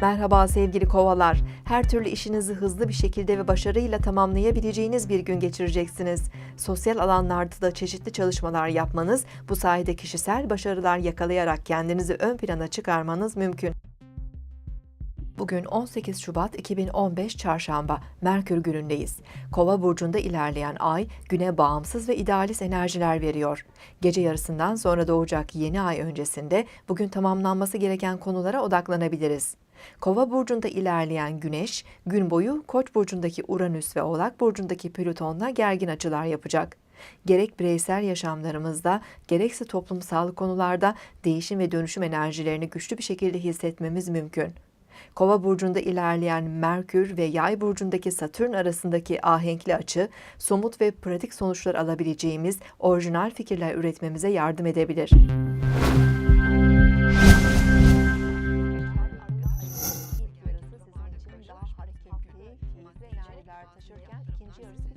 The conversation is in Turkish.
Merhaba sevgili kovalar. Her türlü işinizi hızlı bir şekilde ve başarıyla tamamlayabileceğiniz bir gün geçireceksiniz. Sosyal alanlarda da çeşitli çalışmalar yapmanız, bu sayede kişisel başarılar yakalayarak kendinizi ön plana çıkarmanız mümkün. Bugün 18 Şubat 2015 Çarşamba, Merkür günündeyiz. Kova burcunda ilerleyen ay güne bağımsız ve idealist enerjiler veriyor. Gece yarısından sonra doğacak yeni ay öncesinde bugün tamamlanması gereken konulara odaklanabiliriz. Kova burcunda ilerleyen Güneş, gün boyu Koç burcundaki Uranüs ve Oğlak burcundaki Plüton'la gergin açılar yapacak. Gerek bireysel yaşamlarımızda, gerekse toplumsal konularda değişim ve dönüşüm enerjilerini güçlü bir şekilde hissetmemiz mümkün. Kova burcunda ilerleyen Merkür ve Yay burcundaki Satürn arasındaki ahenkli açı, somut ve pratik sonuçlar alabileceğimiz orijinal fikirler üretmemize yardım edebilir. hediyeler taşırken ikinci yarısı